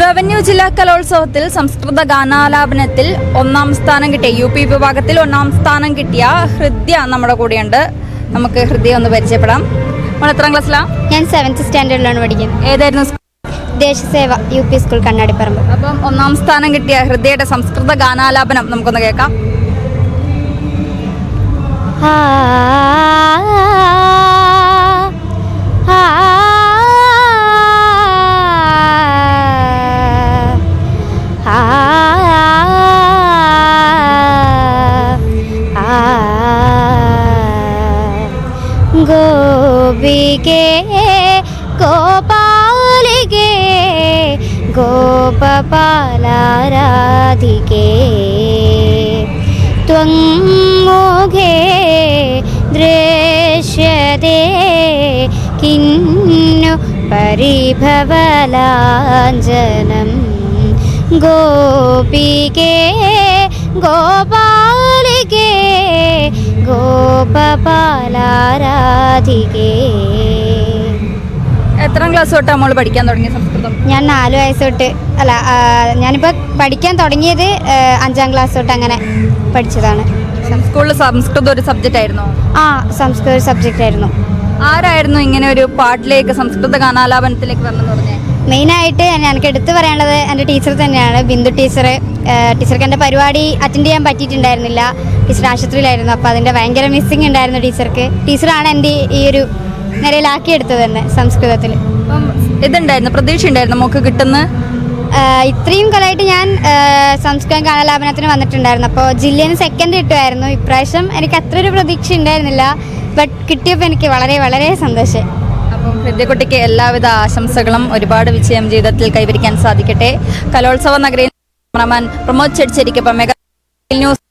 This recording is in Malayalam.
റവന്യൂ ജില്ലാ കലോത്സവത്തിൽ സംസ്കൃത ഗാനാലാപനത്തിൽ ഒന്നാം സ്ഥാനം കിട്ടിയ യു പി വിഭാഗത്തിൽ ഒന്നാം സ്ഥാനം കിട്ടിയ ഹൃദ്യ നമ്മുടെ കൂടെയുണ്ട്. നമുക്ക് ഹൃദയ ഒന്ന് പരിചയപ്പെടാം. നമ്മൾ എത്രാം ക്ലാസ്സിലാ? ഞാൻ സെവൻത് സ്റ്റാൻഡേർഡിലാണ് പഠിക്കുന്നത്. ഏതായിരുന്നു Deshaseva U P school Kannadiparamba. അപ്പം ഒന്നാം സ്ഥാനം കിട്ടിയ ഹൃദയയുടെ സംസ്കൃത ഗാനാലാപനം നമുക്കൊന്ന് കേൾക്കാം. ആ, ഗോപികെ ഗോപാലികെ ഗോപാലാരാധികെ ത്വമോഖെ മോഘേ കിന്നു പരിഭവലാഞ്ജനം. ഗോപികെ ഗോപാലികേ പാലാരാധികേ എത്രാം ക്ലാസ് തൊട്ട് നമ്മൾ പഠിക്കാൻ തുടങ്ങിയ സംസ്കൃതം? ഞാൻ നാല് വയസ്സ് തൊട്ട് അല്ല ഞാനിപ്പോ പഠിക്കാൻ തുടങ്ങിയത് അഞ്ചാം ക്ലാസ് തൊട്ട് അങ്ങനെ പഠിച്ചതാണ്. സ്കൂളിൽ സംസ്കൃതം ഒരു സബ്ജക്റ്റ് ആയിരുന്നു? ആ സംസ്കൃത സബ്ജക്റ്റ് ആയിരുന്നു. ആരായിരുന്നു ഇങ്ങനെ ഒരു പാട്ടിലേക്ക് സംസ്കൃത ഗാനാലാപനത്തിലേക്ക് വന്നെന്ന് തുടങ്ങിയത് മെയിനായിട്ട് എനിക്ക് എടുത്തു പറയാനുള്ളത് എന്റെ ടീച്ചർ തന്നെയാണ്. ബിന്ദു ടീച്ചർ. ടീച്ചർക്ക് എന്റെ പരിപാടി അറ്റൻഡ് ചെയ്യാൻ പറ്റിയിട്ടുണ്ടായിരുന്നില്ല. ടീച്ചർ ആശുപത്രിയിലായിരുന്നു. അപ്പോൾ അതിന്റെ ഭയങ്കര മിസ്സിങ് ഉണ്ടായിരുന്നു ടീച്ചർക്ക്. ടീച്ചറാണ് എന്റെ ഈ ഒരു നിലയിലാക്കിയെടുത്തത് തന്നെ സംസ്കൃതത്തിൽ ഇതുണ്ടായിരുന്നു? പ്രതീക്ഷ ഉണ്ടായിരുന്നു നമുക്ക് കിട്ടുന്ന? ഇത്രയും കാലമായിട്ട് ഞാൻ സംസ്കൃതം കലാലാപനത്തിന് വന്നിട്ടുണ്ടായിരുന്നു. അപ്പോൾ ജില്ലയിൽ സെക്കൻഡ് കിട്ടുമായിരുന്നു. ഇപ്രാവശ്യം എനിക്ക് അത്ര ഒരു പ്രതീക്ഷ ഉണ്ടായിരുന്നില്ല. ബട്ട് കിട്ടിയപ്പോൾ എനിക്ക് വളരെ വളരെ സന്തോഷം. അപ്പം ഹൃദയക്കുട്ടിക്ക് എല്ലാവിധ ആശംസകളും ഒരുപാട് വിജയം ജീവിതത്തിൽ കൈവരിക്കാൻ സാധിക്കട്ടെ. കലോത്സവ നഗരിയിൽ ക്യാമറമാൻ പ്രമോദ് ചെടിച്ചേരിക്കൊപ്പം മെഗാ ന്യൂസ്